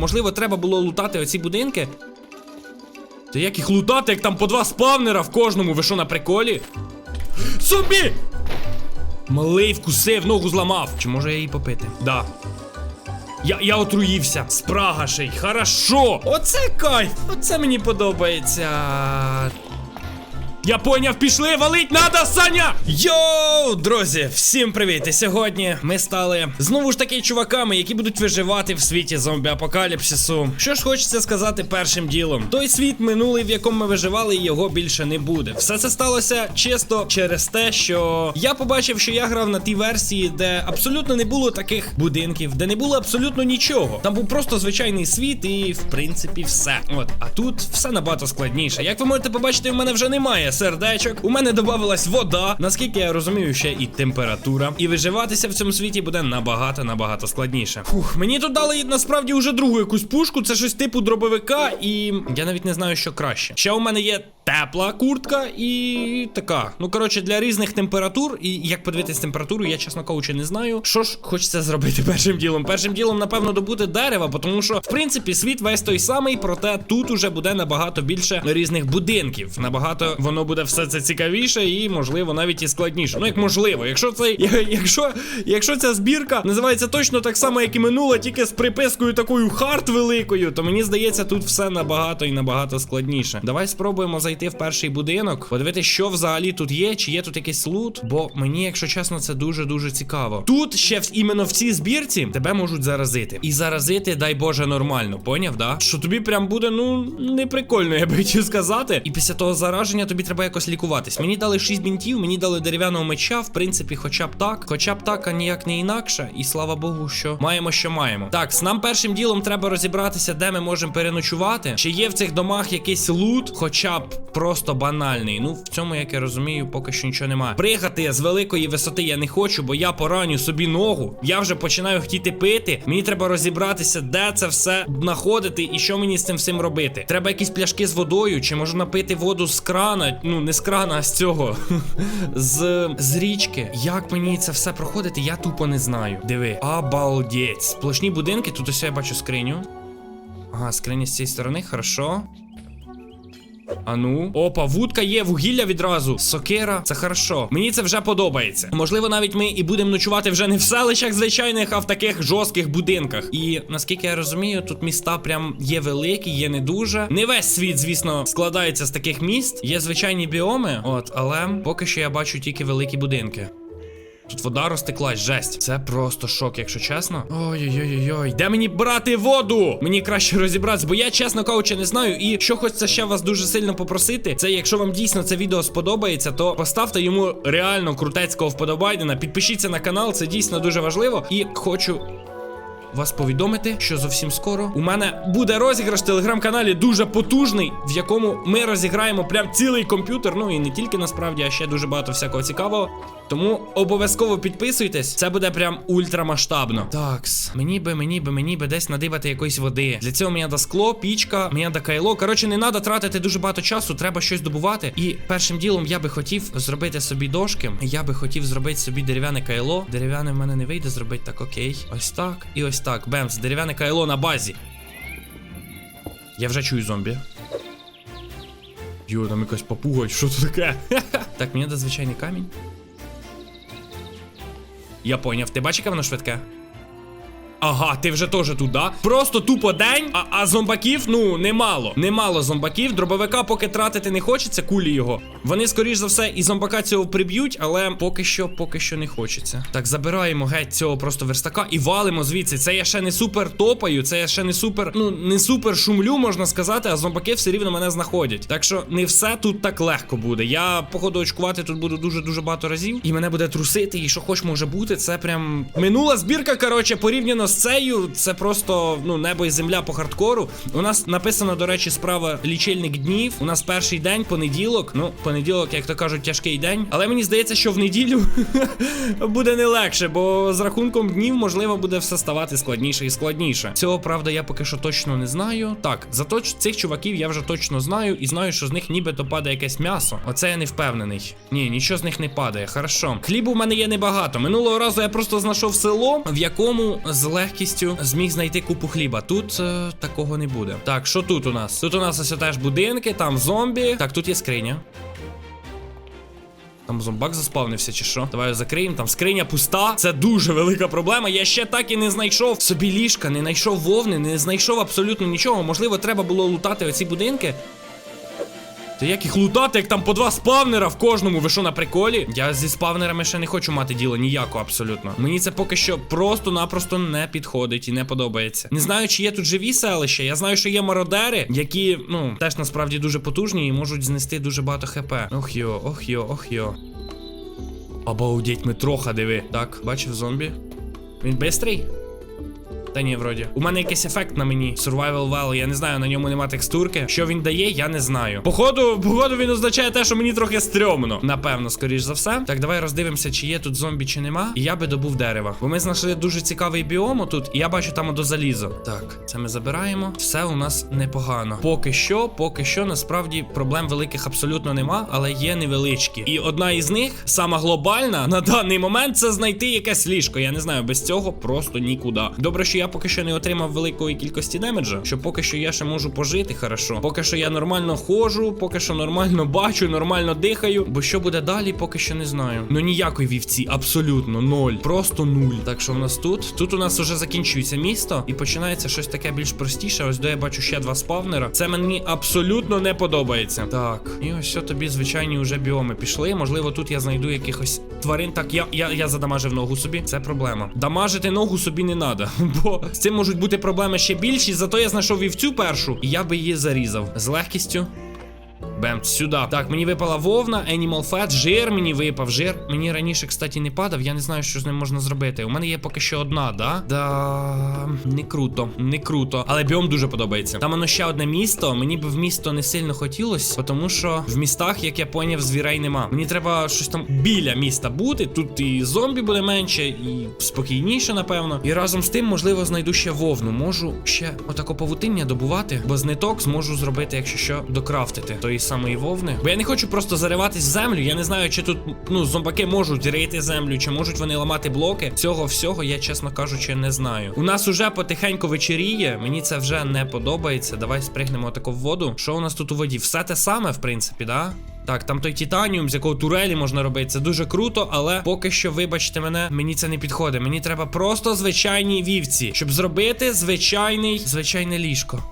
Можливо, треба було лутати оці будинки. Та як їх лутати, як там по два спавнера в кожному, ви що на приколі? Зомбі! Малий вкусив, ногу зламав. Чи може я її попити? Да. Я, я отруївся. Спрагаший. Хорошо. Оце кайф. Оце мені подобається. Я поняв, пішли, валить надо, Саня! Йоу, друзі, всім привіт! І сьогодні ми стали знову ж таки чуваками, які будуть виживати в світі зомбі-апокаліпсису. Що ж хочеться сказати першим ділом: той світ минулий, в якому ми виживали, його більше не буде. Все це сталося чисто через те, що я побачив, що я грав на тій версії, де абсолютно не було таких будинків, де не було абсолютно нічого. Там був просто звичайний світ, і в принципі все. От, а тут все набагато складніше. Як ви можете побачити, в мене вже немає сердечок. У мене додавалась вода. Наскільки я розумію, ще і температура. І виживатися в цьому світі буде набагато набагато складніше. Фух, мені тут дали насправді вже другу якусь пушку. Це щось типу дробовика, і я навіть не знаю, що краще. Ще у мене є тепла куртка і така. Ну коротше, для різних температур. І як подивитись температуру, я чесно кажучи, не знаю. Що ж хочеться зробити першим ділом? Першим ділом, напевно, добути дерева, тому що в принципі світ весь той самий, проте тут уже буде набагато більше різних будинків. Набагато воно буде все це цікавіше і, можливо, навіть і складніше. Ну як можливо, якщо цей, якщо, якщо ця збірка називається точно так само, як і минула, тільки з припискою такою хард великою, то мені здається, тут все набагато і набагато складніше. Давай спробуємо зайти в перший будинок, подивитися, що взагалі тут є, чи є тут якийсь лут. Бо мені, якщо чесно, це дуже дуже цікаво. Тут ще іменно в цій збірці тебе можуть заразити. І заразити, дай Боже, нормально, поняв, да? Що тобі прям буде, ну, не прикольно, я би хотів сказати. І після того зараження тобі треба якось лікуватись. Мені дали 6 бінтів, мені дали дерев'яного меча, в принципі, хоча б так. Хоча б так, а ніяк не інакше. І слава Богу, що маємо, що маємо. Так, з нам першим ділом треба розібратися, де ми можемо переночувати. Чи є в цих домах якийсь лут, хоча б просто банальний. Ну, в цьому, як я розумію, поки що нічого немає. Пригати з великої висоти я не хочу, бо я пораню собі ногу. Я вже починаю хотіти пити. Мені треба розібратися, де це все знаходити і що мені з цим всім робити. Треба якісь пляшки з водою, чи можу напити воду з крана. Ну, не з крана, а з цього. з, з річки. Як мені це все проходити, я тупо не знаю. Диви. Обалдеть. Сплошні будинки, тут ось я бачу скриню. Ага, скриня з цієї сторони, хорошо. А ну, опа, вудка є, вугілля відразу. Сокира, це хорошо. Мені це вже подобається. Можливо, навіть ми і будемо ночувати вже не в селищах звичайних, а в таких жорстких будинках. І наскільки я розумію, тут міста прям є великі, є не дуже. Не весь світ, звісно, складається з таких міст. Є звичайні біоми, от, але поки що я бачу тільки великі будинки. Тут вода розтеклась, жесть. Це просто шок, якщо чесно. Ой-ой-ой-ой. Де мені брати воду? Мені краще розібратися, бо я, чесно кажучи, не знаю. І що хочеться ще вас дуже сильно попросити, це якщо вам дійсно це відео сподобається, то поставте йому реально крутецького вподобайдена. Підпишіться на канал, це дійсно дуже важливо. І хочу. Вас повідомити, що зовсім скоро у мене буде розіграш в телеграм-каналі дуже потужний, в якому ми розіграємо прям цілий комп'ютер. Ну і не тільки насправді, а ще дуже багато всякого цікавого. Тому обов'язково підписуйтесь, це буде прям ультрамасштабно. Такс, мені би, мені би, мені би десь надибати якоїсь води. Для цього мені треба скло, пічка, мені треба кайло. Коротше, не треба тратити дуже багато часу, треба щось добувати. І першим ділом я би хотів зробити собі дошки. Я би хотів зробити собі дерев'яне кайло. Дерев'яне в мене не вийде зробити так, окей. Ось так і ось так. Бемс, дерев'яне кайло на базі. Я вже чую зомбі. Йо, там якась попуга, що це таке? так, мені треба звичайний камінь. Я поняв, ти бачиш, яке воно швидке? Ага, ти вже теж тут, да? Просто тупо день, а, а зомбаків, ну, немало. Немало зомбаків. Дробовика поки тратити не хочеться, кулі його. Вони, скоріш за все, і зомбака цього приб'ють, але поки що, поки що не хочеться. Так, забираємо геть цього просто верстака і валимо звідси. Це я ще не супер топаю, це я ще не супер, ну, не супер шумлю, можна сказати, а зомбаки все рівно мене знаходять. Так що не все тут так легко буде. Я, походу, очкувати тут буду дуже-дуже багато разів. І мене буде трусити, і що хоч може бути, це прям минула збірка, коротше, порівняно з цею, це просто ну небо і земля по хардкору. У нас написано, до речі, справа лічильник днів. У нас перший день, понеділок. Ну, понеділок, як то кажуть, тяжкий день. Але мені здається, що в неділю буде не легше, бо з рахунком днів, можливо, буде все ставати складніше і складніше. Цього правда, я поки що точно не знаю. Так, зато цих чуваків я вже точно знаю і знаю, що з них нібито падає якесь м'ясо. Оце я не впевнений. Ні, нічого з них не падає. Хорошо. Хлібу в мене є небагато. Минулого разу я просто знайшов село, в якому зле легкістю зміг знайти купу хліба. Тут е, такого не буде. Так, що тут у нас? Тут у нас ось теж будинки, там зомбі. Так, тут є скриня. Там зомбак заспавнився чи що? Давай закриємо. Там скриня пуста. Це дуже велика проблема. Я ще так і не знайшов собі ліжка, не знайшов вовни, не знайшов абсолютно нічого. Можливо, треба було лутати оці будинки. Та як їх лутати, як там по два спавнера в кожному, ви що на приколі? Я зі спавнерами ще не хочу мати діло ніяко абсолютно. Мені це поки що просто-напросто не підходить і не подобається. Не знаю, чи є тут живі селища. Я знаю, що є мародери, які, ну, теж насправді дуже потужні і можуть знести дуже багато хп. Ох йо, ох йо, ох йо. Обалдеть, ми троха диви. Так, бачив зомбі. Він бистрий? Та ні, вроді. У мене якийсь ефект на мені. Survival Well, я не знаю, на ньому нема текстурки. Що він дає, я не знаю. Походу, походу, він означає те, що мені трохи стрьомно. Напевно, скоріш за все. Так, давай роздивимося, чи є тут зомбі, чи нема. І я би добув дерева. Бо ми знайшли дуже цікавий біом тут, і я бачу там до залізо. Так, це ми забираємо. Все у нас непогано. Поки що, поки що, насправді проблем великих абсолютно нема, але є невеличкі. І одна із них, сама глобальна, на даний момент, це знайти якесь ліжко. Я не знаю, без цього просто нікуди. Добре, що я поки що не отримав великої кількості демеджа, що поки що я ще можу пожити хорошо. Поки що я нормально ходжу, поки що нормально бачу, нормально дихаю. Бо що буде далі, поки що не знаю. Ну ніякої вівці, абсолютно ноль. Просто нуль. Так що в нас тут? Тут у нас вже закінчується місто і починається щось таке більш простіше. Ось де я бачу ще два спавнера. Це мені абсолютно не подобається. Так, і ось що тобі звичайні вже біоми пішли. Можливо, тут я знайду якихось тварин. Так, я, я, я задамажив ногу собі. Це проблема. Дамажити ногу собі не треба, бо з цим можуть бути проблеми ще більші. Зато я знайшов вівцю першу, і я би її зарізав з легкістю. Бем, сюди. Так, мені випала вовна, Animal Fat, жир мені випав. Жир мені раніше, кстати, не падав. Я не знаю, що з ним можна зробити. У мене є поки що одна, да? Да. Не круто, не круто. Але біом дуже подобається. Там воно ще одне місто. Мені б в місто не сильно хотілося, тому що в містах, як я поняв, звірей нема. Мені треба щось там біля міста бути. Тут і зомбі буде менше, і спокійніше, напевно. І разом з тим, можливо, знайду ще вовну. Можу ще отако павутиння добувати, бо з ниток зможу зробити, якщо що, докрафтити тої самої вовни. Бо я не хочу просто зариватись в землю. Я не знаю, чи тут ну зомбаки можуть рити землю, чи можуть вони ламати блоки. Цього всього я, чесно кажучи, не знаю. У нас уже потихеньку вечеріє. Мені це вже не подобається. Давай спригнемо тако в воду. Що у нас тут у воді? Все те саме, в принципі, да? Так, там той титаніум, з якого турелі можна робити. Це дуже круто, але поки що, вибачте мене, мені це не підходить. Мені треба просто звичайні вівці, щоб зробити звичайний звичайне ліжко.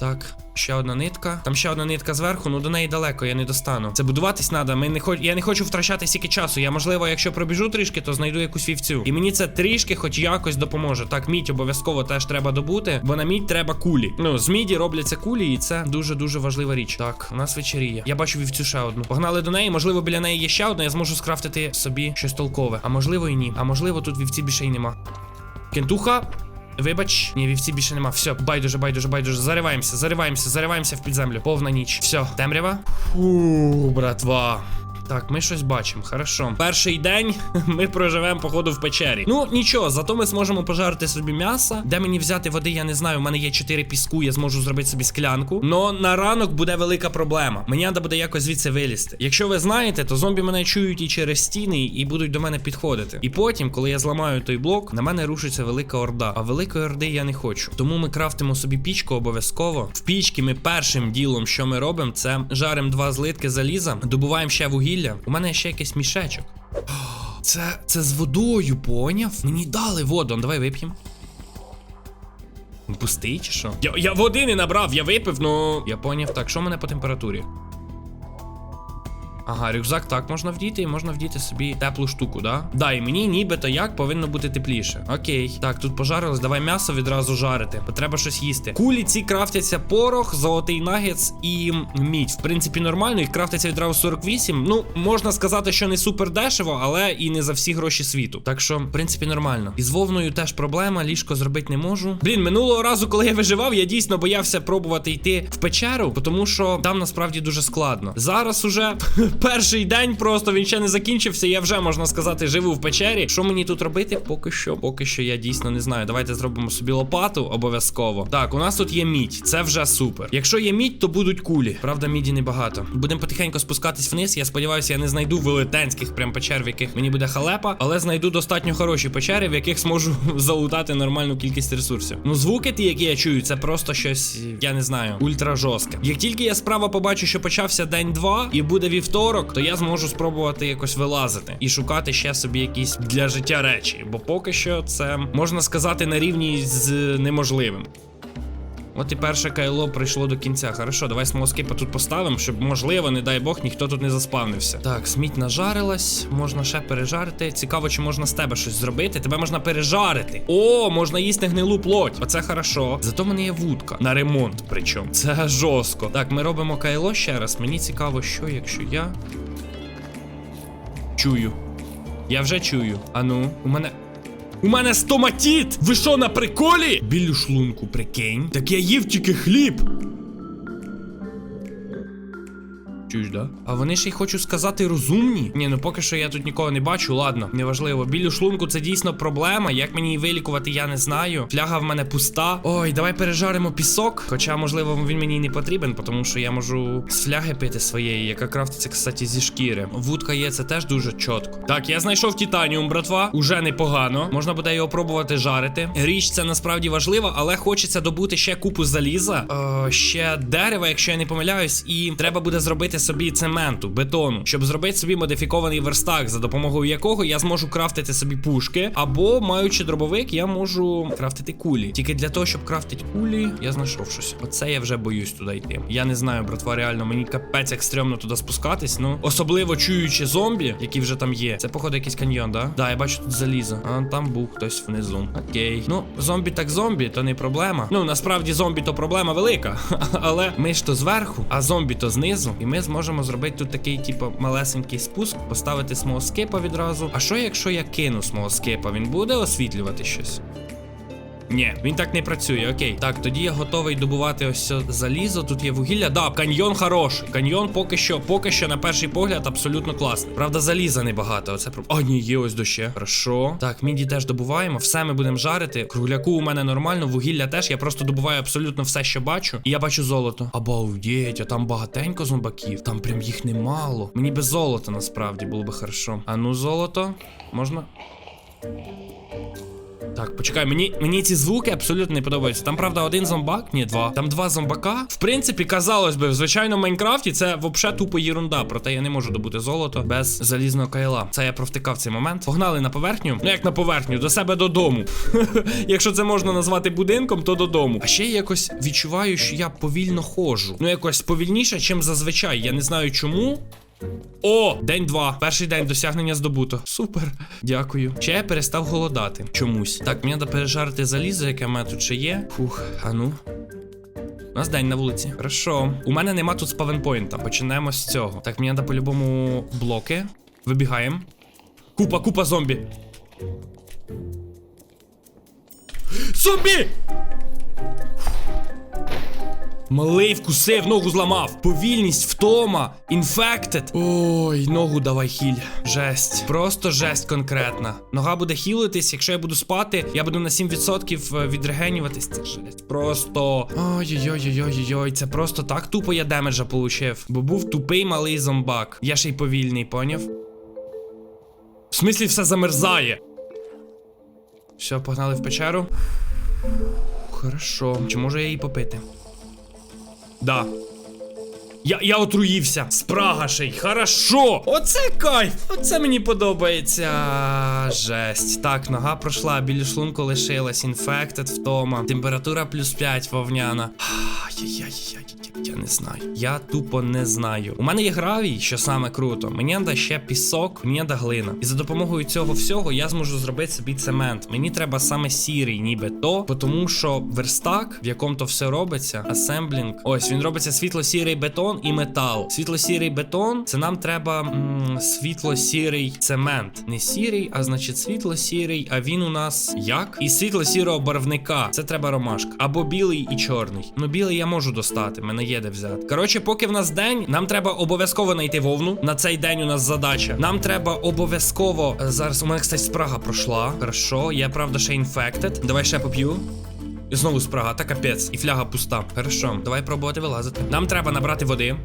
Так, ще одна нитка. Там ще одна нитка зверху, ну до неї далеко, я не достану. Це будуватись треба. Ми не хоч... Я не хочу втрачати стільки часу. Я, можливо, якщо пробіжу трішки, то знайду якусь вівцю. І мені це трішки, хоч якось допоможе. Так, мідь обов'язково теж треба добути, бо на мідь треба кулі. Ну, з міді робляться кулі, і це дуже-дуже важлива річ. Так, у нас вечеріє. Я бачу вівцю ще одну. Погнали до неї, можливо, біля неї є ще одна, я зможу скрафтити собі щось толкове. А можливо і ні. А можливо, тут вівці більше й нема. Кентуха. Вибач, ні, вівці більше нема. Все, байдуже, байдуже, байдуже. Зариваємося, зариваємося, зариваємося в підземлю. Повна ніч. Все, темрява. Фу, братва. Так, ми щось бачимо, хорошо. Перший день ми проживемо, походу, в печері. Ну, нічого, зато ми зможемо пожарити собі м'ясо. Де мені взяти води, я не знаю. У мене є 4 піску, я зможу зробити собі склянку. Но на ранок буде велика проблема. Мені треба буде якось звідси вилізти. Якщо ви знаєте, то зомбі мене чують і через стіни, і будуть до мене підходити. І потім, коли я зламаю той блок, на мене рушиться велика орда. А великої орди я не хочу. Тому ми крафтимо собі пічку обов'язково. В пічці ми першим ділом, що ми робимо, це жаримо два злитки заліза, добуваємо ще вугілля. У мене ще якийсь мішечок. Це це з водою, поняв? Мені дали воду. Давай вип'ємо. Пустий чи що? Я я води не набрав, я випив, ну. Я поняв. Так, що в мене по температурі? Ага, рюкзак так можна вдіти, і можна вдіти собі теплу штуку, да? Да, і мені нібито як повинно бути тепліше. Окей. Так, тут пожарилось, давай м'ясо відразу жарити, бо треба щось їсти. Кулі ці крафтяться порох, золотий нагетс і мідь. В принципі, нормально, їх крафтиться відразу 48. Ну, можна сказати, що не супер дешево, але і не за всі гроші світу. Так що, в принципі, нормально. І з вовною теж проблема, ліжко зробити не можу. Блін, минулого разу, коли я виживав, я дійсно боявся пробувати йти в печеру, тому що там насправді дуже складно. Зараз уже перший день просто він ще не закінчився. Я вже можна сказати, живу в печері. Що мені тут робити? Поки що, поки що я дійсно не знаю. Давайте зробимо собі лопату обов'язково. Так, у нас тут є мідь. Це вже супер. Якщо є мідь, то будуть кулі. Правда, міді небагато. Будемо потихеньку спускатись вниз. Я сподіваюся, я не знайду велетенських прям печер, в яких мені буде халепа, але знайду достатньо хороші печери, в яких зможу залутати нормальну кількість ресурсів. Ну, звуки ті, які я чую, це просто щось, я не знаю, ультра жорстке. Як тільки я справа побачу, що почався день 2 і буде вівторок, то я зможу спробувати якось вилазити і шукати ще собі якісь для життя речі. Бо поки що це можна сказати на рівні з неможливим. От і перше кайло прийшло до кінця. Хорошо, давай смолоскипа тут поставимо, щоб, можливо, не дай Бог, ніхто тут не заспавнився. Так, сміть нажарилась, можна ще пережарити. Цікаво, чи можна з тебе щось зробити. Тебе можна пережарити. О, можна їсти гнилу плоть. Оце хорошо. Зато мене є вудка. На ремонт, причому. Це жорстко. Так, ми робимо кайло ще раз. Мені цікаво, що, якщо я. Чую. Я вже чую. Ану, у мене. У мене стоматіт! Ви що на приколі? Білю шлунку, прикинь. Так я їв тільки хліб. Чуєш, да? А вони ж й хочу сказати розумні. Ні, ну поки що я тут нікого не бачу, ладно, неважливо. Білю шлунку це дійсно проблема. Як мені її вилікувати, я не знаю. Фляга в мене пуста. Ой, давай пережаримо пісок. Хоча, можливо, він мені не потрібен, тому що я можу з фляги пити своєї, яка крафтиться, кстати, зі шкіри. Вудка є, це теж дуже чітко. Так, я знайшов титаніум, братва. Уже непогано. Можна буде його пробувати жарити. Річ це насправді важлива, але хочеться добути ще купу заліза, е, ще дерева, якщо я не помиляюсь, і треба буде зробити собі цементу, бетону, щоб зробити собі модифікований верстак, за допомогою якого я зможу крафтити собі пушки, або маючи дробовик, я можу крафтити кулі. Тільки для того, щоб крафтити кулі, я знайшов щось. Оце я вже боюсь туди йти. Я не знаю, братва, реально, мені капець як стрьомно туди спускатись. Ну особливо чуючи зомбі, які вже там є. Це походу якийсь каньйон, да? Да, я бачу тут залізо. А там був хтось внизу. Окей. Ну, зомбі так зомбі, то не проблема. Ну насправді зомбі то проблема велика. Але ми ж то зверху, а зомбі то знизу. І ми зможемо зробити тут такий, типу, малесенький спуск, поставити смолскипа відразу. А що, якщо я кину смолскипа, Він буде освітлювати щось? Ні, він так не працює, окей. Так, тоді я готовий добувати ось залізо. Тут є вугілля. Да, каньйон хороший. Каньйон поки що, поки що, на перший погляд, абсолютно класний. Правда, заліза небагато. Оце про. А, ні, є ось доще. Хорошо. Так, міді теж добуваємо. Все ми будемо жарити. Кругляку у мене нормально, вугілля теж. Я просто добуваю абсолютно все, що бачу. І я бачу золото. Обалдеть, а там багатенько зомбаків. Там прям їх немало. Мені без золота насправді було би хорошо. А ну, золото. Можна. Так, почекай, мені, мені ці звуки абсолютно не подобаються. Там, правда, один зомбак, ні, два. Там два зомбака. В принципі, казалось би, в звичайному Майнкрафті це взагалі тупо єрунда. Проте я не можу добути золото без залізного кайла. Це я провтикав цей момент. Погнали на поверхню. Ну як на поверхню, до себе додому. Якщо це можна назвати будинком, то додому. А ще я якось відчуваю, що я повільно ходжу. Ну якось повільніше, чим зазвичай. Я не знаю чому. О, день два. Перший день досягнення здобуто. Супер. Дякую. Ще я перестав голодати. Чомусь. Так, мені треба пережарити залізо, яке в мене тут ще є. Фух, а ну. У нас день на вулиці. Хорошо. У мене нема тут спавенпойнта. Почнемо з цього. Так, мені треба по-любому блоки. Вибігаємо. Купа, купа зомбі. Зомбі! Малий вкусив, ногу зламав. Повільність, втома, інфектед. Ой, ногу давай хіль. Жесть. Просто жесть конкретна. Нога буде хілитись, якщо я буду спати, я буду на 7% відрегенюватись. Це жесть. Просто. Ой-ой-ой-ой-ой-ой. Це просто так тупо я демеджа получив. Бо був тупий малий зомбак. Я ще й повільний, поняв? В смислі все замерзає. Все, погнали в печеру. Хорошо. Чи можу я її попити? Да. Я я отруївся. Спрага ще й. Хорошо. Оце кайф. Оце мені подобається. Жесть. Так, нога пройшла, біля шлунку лишилась. Інфектед втома. Температура плюс 5 вовняна. Ай-яй-яй-яй. Я не знаю. Я тупо не знаю. У мене є гравій, що саме круто. Мені треба ще пісок, мені треба глина. І за допомогою цього всього я зможу зробити собі цемент. Мені треба саме сірий, ніби то, тому що верстак, в якому то все робиться, асемблінг. Ось він робиться світло-сірий бетон. Бетон і метал. Світло-сірий бетон це нам треба світло-сірий цемент. Не сірий, а значить світло-сірий. А він у нас як? І світло-сірого барвника. Це треба ромашка. Або білий і чорний. Ну, білий я можу достати, мене є де взяти. Коротше, поки в нас день, нам треба обов'язково знайти вовну. На цей день у нас задача. Нам треба обов'язково. е, Зараз у мене, кстати, спрага пройшла. Хорошо, я правда ще інфектед. Давай ще поп'ю. І знову спрага, та капець, і фляга пуста. Хорошо, давай пробувати вилазити. Нам треба набрати води.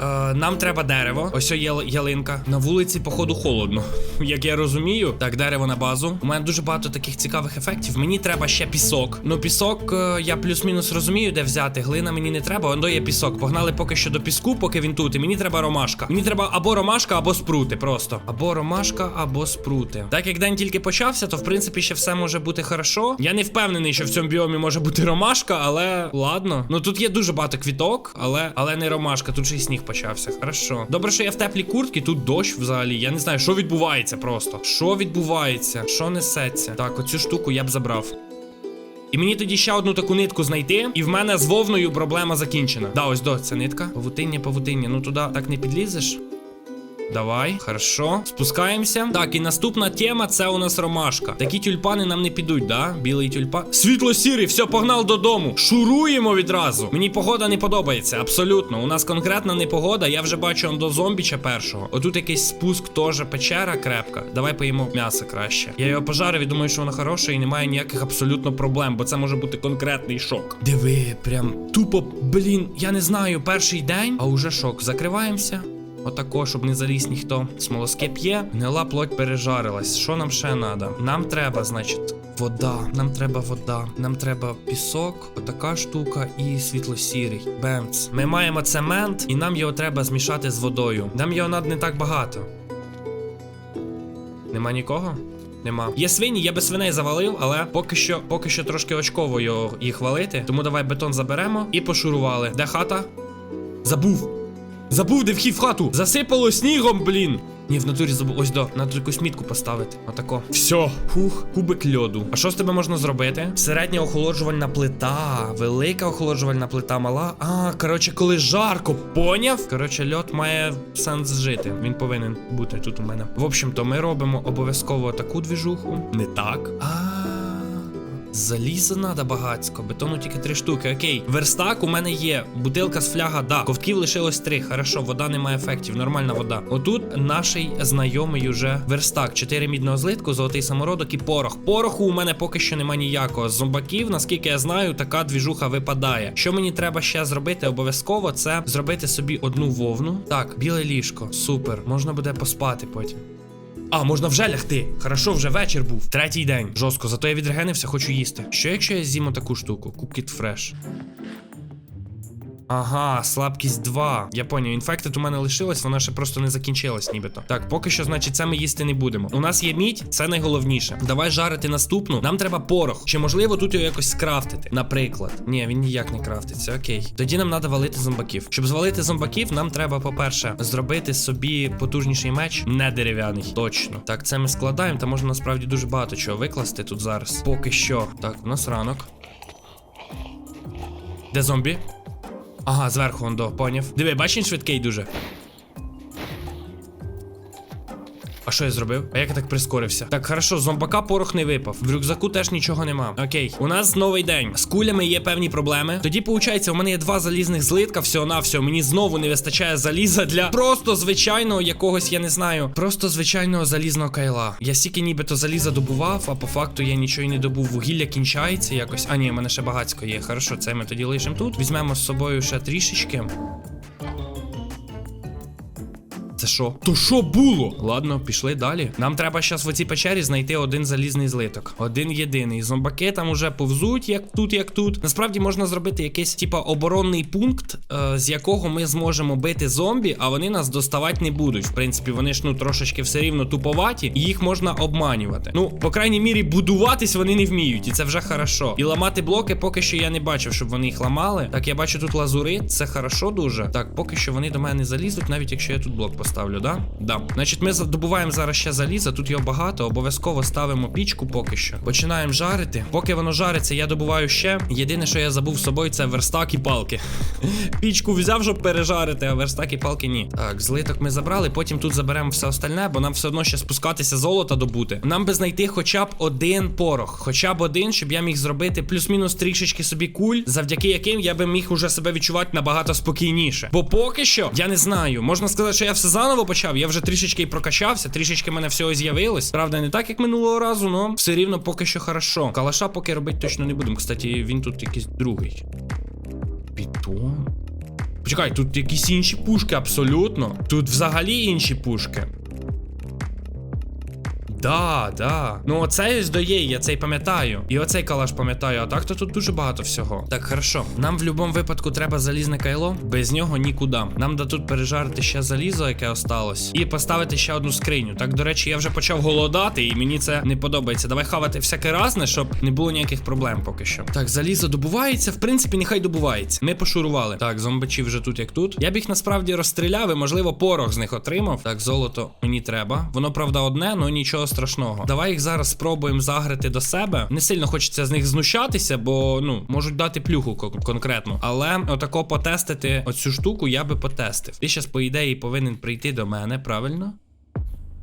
Е, нам треба дерево. Ось є ялинка. На вулиці, походу, холодно. Як я розумію. Так, дерево на базу. У мене дуже багато таких цікавих ефектів. Мені треба ще пісок. Ну, пісок е, я плюс-мінус розумію, де взяти. Глина мені не треба. Ондо є пісок. Погнали поки що до піску, поки він тут. І мені треба ромашка. Мені треба або ромашка, або спрути. Просто. Або ромашка, або спрути. Так як день тільки почався, то в принципі ще все може бути хорошо. Я не впевнений, що в цьому біомі може бути ромашка, але ладно. Ну тут є дуже багато квіток, але але не ромашка. Тут же і сніг почався. Хорошо. Добре, що я в теплій куртці, тут дощ взагалі. Я не знаю, що відбувається просто. Що відбувається? Що несеться? Так, оцю штуку я б забрав. І мені тоді ще одну таку нитку знайти, і в мене з вовною проблема закінчена. Да, ось до, ця нитка. Павутиння, павутиння. Ну туди так не підлізеш. Давай, хорошо. Спускаємося. Так, і наступна тема це у нас ромашка. Такі тюльпани нам не підуть, да? Білий тюльпан. Світло-сірий, все, погнав додому. Шуруємо відразу. Мені погода не подобається, абсолютно. У нас конкретна непогода. Я вже бачу он до зомбіча першого. Отут якийсь спуск, теж печера крепка. Давай поїмо м'ясо краще. Я його пожарив і думаю, що воно хороше і немає ніяких абсолютно проблем, бо це може бути конкретний шок. Диви, прям тупо, блін, я не знаю, перший день, а уже шок. Закриваємося. Отако, щоб не заліз ніхто. Смолоски п'є, гнила плоть пережарилась. Що нам ще треба? Нам треба, значить, вода. Нам треба вода. Нам треба пісок, отака штука і світло-сірий. Бемц. Ми маємо цемент, і нам його треба змішати з водою. Нам його надо не так багато. Нема нікого? Нема. Є свині, я би свиней завалив, але поки що, поки що трошки очково їх валити. Тому давай бетон заберемо і пошурували. Де хата? Забув. Забув, де вхід в хату. Засипало снігом, блін. Ні, в натурі забув. Ось до. Надо якусь мітку поставити. Отако. Все. Фух, кубик льоду. А що з тебе можна зробити? Середня охолоджувальна плита, велика охолоджувальна плита, мала. А, коротше, коли жарко, поняв? Коротше, льод має сенс жити. Він повинен бути тут у мене. В общем-то, ми робимо обов'язково таку двіжуху. Не так. А. Заліза надо багацько, бетону тільки три штуки. Окей, верстак у мене є. Бутилка з фляга, да. Ковтків лишилось три. Хорошо, вода не має ефектів, нормальна вода. Отут наш знайомий уже верстак. Чотири мідного злитку, золотий самородок і порох. Пороху у мене поки що нема ніякого. З зомбаків, наскільки я знаю, така двіжуха випадає. Що мені треба ще зробити обов'язково, це зробити собі одну вовну. Так, біле ліжко. Супер. Можна буде поспати потім. А, можна вже лягти. Хорошо, вже вечір був. Третій день. Жорстко, зато я відрегенився, хочу їсти. Що якщо я з'їм таку штуку? Кукіт фреш. Ага, слабкість 2. Я поняв, інфектед у мене лишилась, вона ще просто не закінчилась, нібито. Так, поки що, значить, це ми їсти не будемо. У нас є мідь, це найголовніше. Давай жарити наступну. Нам треба порох. Чи можливо тут його якось скрафтити? Наприклад. Ні, він ніяк не крафтиться. Окей. Тоді нам треба валити зомбаків. Щоб звалити зомбаків, нам треба, по-перше, зробити собі потужніший меч, не дерев'яний. Точно. Так, це ми складаємо, та можна насправді дуже багато чого викласти тут зараз. Поки що. Так, у нас ранок. Де зомбі? Ага, зверху он до, поняв. Диви, бачиш, швидкий дуже. А що я зробив? А як я так прискорився? Так, хорошо, зомбака порох не випав. В рюкзаку теж нічого нема. Окей, у нас новий день. З кулями є певні проблеми. Тоді, виходить, у мене є два залізних злитка, всього на всього. Мені знову не вистачає заліза для просто звичайного якогось, я не знаю, просто звичайного залізного кайла. Я стільки нібито заліза добував, а по факту я нічого й не добув. Вугілля кінчається якось. А ні, у мене ще багацько є. Хорошо, це ми тоді лишимо тут. Візьмемо з собою ще трішечки. Це що? То що було? Ладно, пішли далі. Нам треба зараз в оцій печері знайти один залізний злиток. Один єдиний. Зомбаки там уже повзуть, як тут, як тут. Насправді можна зробити якийсь, типа, оборонний пункт, е, з якого ми зможемо бити зомбі, а вони нас доставати не будуть. В принципі, вони ж ну трошечки все рівно туповаті, і їх можна обманювати. Ну, по крайній мірі, будуватись вони не вміють, і це вже хорошо. І ламати блоки поки що я не бачив, щоб вони їх ламали. Так, я бачу тут лазурит, це хорошо дуже. Так, поки що вони до мене не залізуть, навіть якщо я тут блок поставлю. Поставлю, да? Да. Значить, ми добуваємо зараз ще заліза, тут його багато, обов'язково ставимо пічку поки що. Починаємо жарити. Поки воно жариться, я добуваю ще. Єдине, що я забув з собою, це верстак і палки. Пічку взяв, щоб пережарити, а верстак і палки ні. Так, злиток ми забрали, потім тут заберемо все остальне, бо нам все одно ще спускатися золота добути. Нам би знайти хоча б один порох, хоча б один, щоб я міг зробити плюс-мінус трішечки собі куль, завдяки яким я би міг уже себе відчувати набагато спокійніше. Бо поки що я не знаю. Можна сказати, що я все заново почав. Я вже трішечки прокачався, трішечки мене всього з'явилось. Правда, не так, як минулого разу, але все рівно поки що хорошо. Калаша поки робити точно не будемо. Кстати, він тут якийсь другий. Бітон. Почекай, тут якісь інші пушки, абсолютно. Тут взагалі інші пушки. Да, да. Ну оцей ось доє, я цей пам'ятаю. І оцей калаш пам'ятаю, а так то тут дуже багато всього. Так, хорошо. Нам в будь-якому випадку треба залізне кайло. Без нього нікуди. Нам да тут пережарити ще залізо, яке осталось, і поставити ще одну скриню. Так, до речі, я вже почав голодати, і мені це не подобається. Давай хавати всяке разне, щоб не було ніяких проблем поки що. Так, залізо добувається. В принципі, нехай добувається. Ми пошурували. Так, зомбачі вже тут як тут. Я б їх насправді розстріляв і, можливо, порох з них отримав. Так, золото мені треба. Воно правда одне, але нічого страшного. Давай їх зараз спробуємо заграти до себе. Не сильно хочеться з них знущатися, бо ну можуть дати плюху конкретно. Але отако потестити оцю штуку я би потестив. Ти щас, по ідеї, повинен прийти до мене, правильно?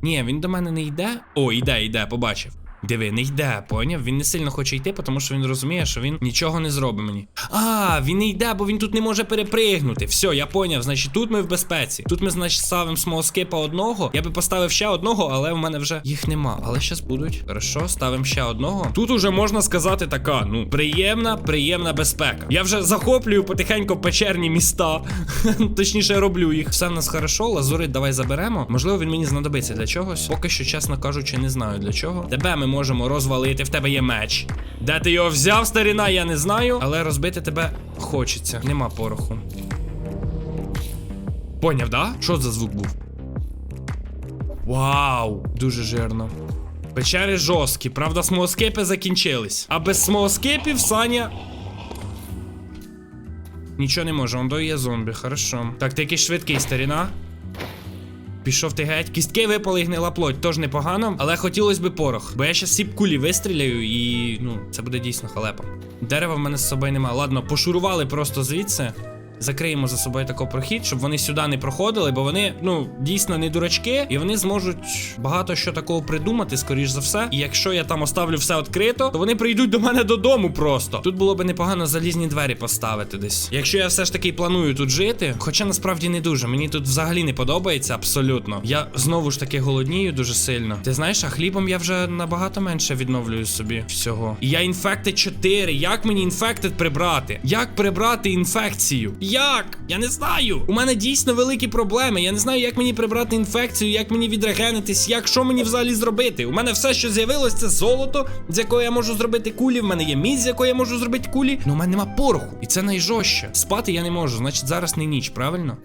Ні, він до мене не йде. О, йде, йде, побачив. Диви, не йде, поняв? Він не сильно хоче йти, тому що він розуміє, що він нічого не зробить мені. А, він не йде, бо він тут не може перепригнути. Все, я поняв. Значить, тут ми в безпеці. Тут ми, значить, ставимо смолскипа одного. Я би поставив ще одного, але в мене вже їх нема. Але щас будуть. Хорошо, ставимо ще одного. Тут уже можна сказати така: ну, приємна, приємна безпека. Я вже захоплюю потихеньку печерні міста. Точніше, роблю їх. Все в нас хорошо, лазурит давай заберемо. Можливо, він мені знадобиться для чогось. Поки що, чесно кажучи, не знаю для чого. Тебе ми можемо розвалити, в тебе є меч. Де ти його взяв, старіна, я не знаю. Але розбити тебе хочеться. Нема пороху. Поняв, да? Що за звук був? Вау, дуже жирно. Печери жорсткі, правда, смолоскипи закінчились. А без смолоскипів Саня. Нічого не може, он є зомбі, хорошо. Так, ти якийсь швидкий старіна. Пішов ти геть. Кістки випали і гнила плоть, тож непогано, але хотілося б порох. Бо я ще сіп кулі вистріляю і ну, це буде дійсно халепа. Дерева в мене з собою немає. Ладно, пошурували просто звідси. Закриємо за собою такий прохід, щоб вони сюди не проходили, бо вони, ну, дійсно не дурачки, і вони зможуть багато що такого придумати, скоріш за все. І якщо я там оставлю все відкрито, то вони прийдуть до мене додому просто. Тут було би непогано залізні двері поставити десь. Якщо я все ж таки планую тут жити, хоча насправді не дуже. Мені тут взагалі не подобається абсолютно. Я знову ж таки голоднію дуже сильно. Ти знаєш, а хлібом я вже набагато менше відновлюю собі всього. І я інфектед 4. Як мені інфектед прибрати? Як прибрати інфекцію? Як? Я не знаю. У мене дійсно великі проблеми. Я не знаю, як мені прибрати інфекцію, як мені відрегенитись, як що мені взагалі зробити. У мене все, що з'явилось, це золото, з якого я можу зробити кулі. В мене є мідь, з якої я можу зробити кулі. Ну у мене нема пороху. І це найжорстче. Спати я не можу, значить зараз не ніч, правильно?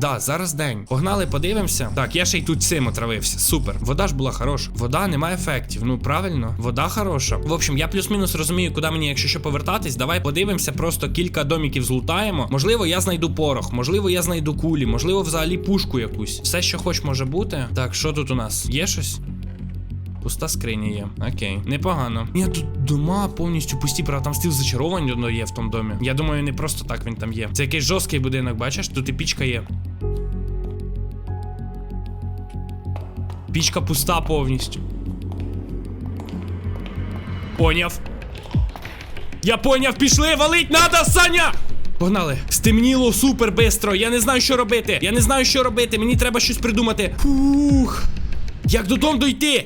Да, зараз день. Погнали, подивимося. Так, я ще й тут цим отравився. Супер. Вода ж була хороша. Вода немає ефектів. Ну правильно, вода хороша. В общем, я плюс-мінус розумію, куди мені, якщо що повертатись. Давай подивимося, просто кілька доміків злутаємо. Можливо, я знайду порох, можливо, я знайду кулі, можливо, взагалі пушку якусь. Все, що хоч може бути. Так, що тут у нас? Є щось? Пуста скриня є. Окей, непогано. Ні, тут дома повністю пусті, правда, там стіл зачарований є в тому домі. Я думаю, не просто так він там є. Це якийсь жорсткий будинок, бачиш? Тут і пічка є. Пічка пуста повністю. Поняв. Я поняв, пішли, валить надо, Саня! Погнали. Стемніло супер бистро. Я не знаю, що робити. Я не знаю, що робити. Мені треба щось придумати. Фух. Як додому дойти?